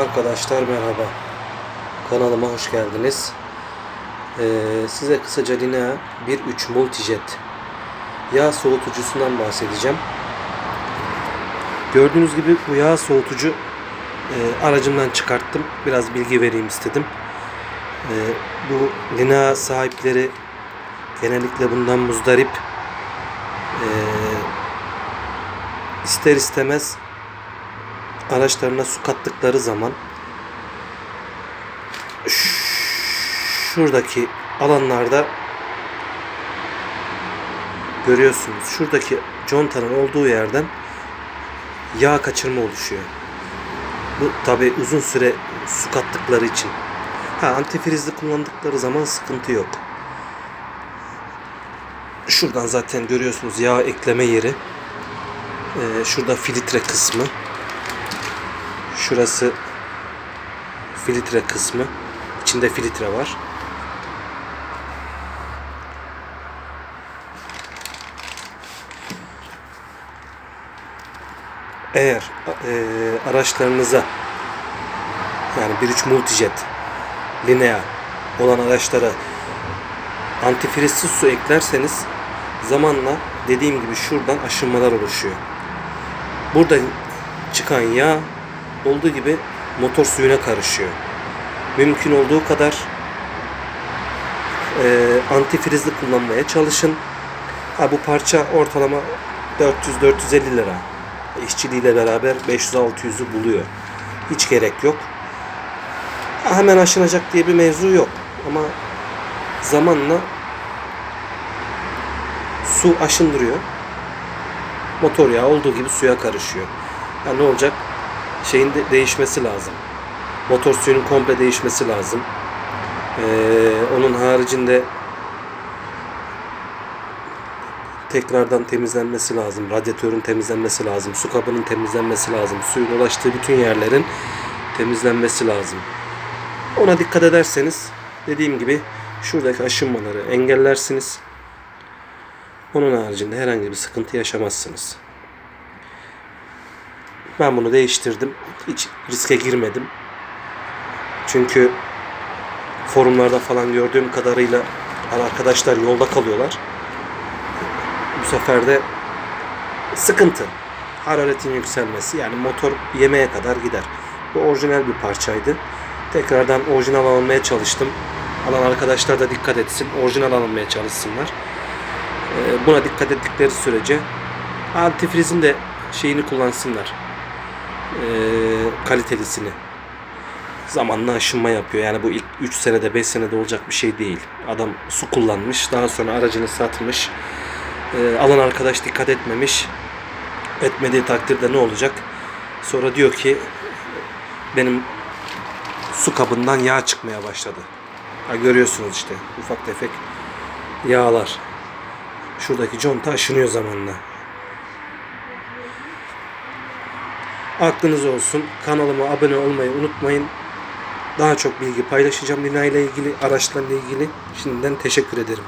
Arkadaşlar merhaba. Kanalıma hoş geldiniz. Ee, size kısaca Linea 1.3 Multijet yağ soğutucusundan bahsedeceğim. Gördüğünüz gibi bu yağ soğutucu e, aracımdan çıkarttım. Biraz bilgi vereyim istedim. E, bu Linea sahipleri genellikle bundan muzdarip. E, ister istemez araçlarına su kattıkları zaman şuradaki alanlarda görüyorsunuz. Şuradaki contanın olduğu yerden yağ kaçırma oluşuyor. Bu tabi uzun süre su kattıkları için. Ha antifrizli kullandıkları zaman sıkıntı yok. Şuradan zaten görüyorsunuz yağ ekleme yeri. Ee, şurada filtre kısmı. Şurası filtre kısmı. İçinde filtre var. Eğer e, araçlarınıza yani 1.3 Multijet Linea olan araçlara antifrizsiz su eklerseniz zamanla dediğim gibi şuradan aşınmalar oluşuyor. Burada çıkan yağ olduğu gibi motor suyuna karışıyor. Mümkün olduğu kadar e, antifrizli kullanmaya çalışın. Ha, bu parça ortalama 400-450 lira. İşçiliğiyle beraber 500-600'ü buluyor. Hiç gerek yok. Hemen aşınacak diye bir mevzu yok. Ama zamanla su aşındırıyor. Motor yağı olduğu gibi suya karışıyor. Ha, ne olacak? Şeyin de değişmesi lazım. Motor suyunun komple değişmesi lazım. Ee, onun haricinde tekrardan temizlenmesi lazım. Radyatörün temizlenmesi lazım. Su kabının temizlenmesi lazım. Suyun ulaştığı bütün yerlerin temizlenmesi lazım. Ona dikkat ederseniz dediğim gibi şuradaki aşınmaları engellersiniz. Onun haricinde herhangi bir sıkıntı yaşamazsınız. Ben bunu değiştirdim. Hiç riske girmedim. Çünkü forumlarda falan gördüğüm kadarıyla arkadaşlar yolda kalıyorlar. Bu sefer de sıkıntı. Hararetin yükselmesi yani motor yemeğe kadar gider. Bu orijinal bir parçaydı. Tekrardan orijinal almaya çalıştım. Alan arkadaşlar da dikkat etsin. Orijinal almaya çalışsınlar. Ee, Buna dikkat ettikleri sürece antifrizin de şeyini kullansınlar. Ee, kalitelisini zamanla aşınma yapıyor. Yani bu ilk 3 senede 5 senede olacak bir şey değil. Adam su kullanmış. Daha sonra aracını satmış. Ee, alan arkadaş dikkat etmemiş. Etmediği takdirde ne olacak? Sonra diyor ki benim su kabından yağ çıkmaya başladı. Ha, görüyorsunuz işte ufak tefek yağlar. Şuradaki conta aşınıyor zamanla. Aklınız olsun. Kanalıma abone olmayı unutmayın. Daha çok bilgi paylaşacağım Lina ile ilgili, araçlarla ilgili. Şimdiden teşekkür ederim.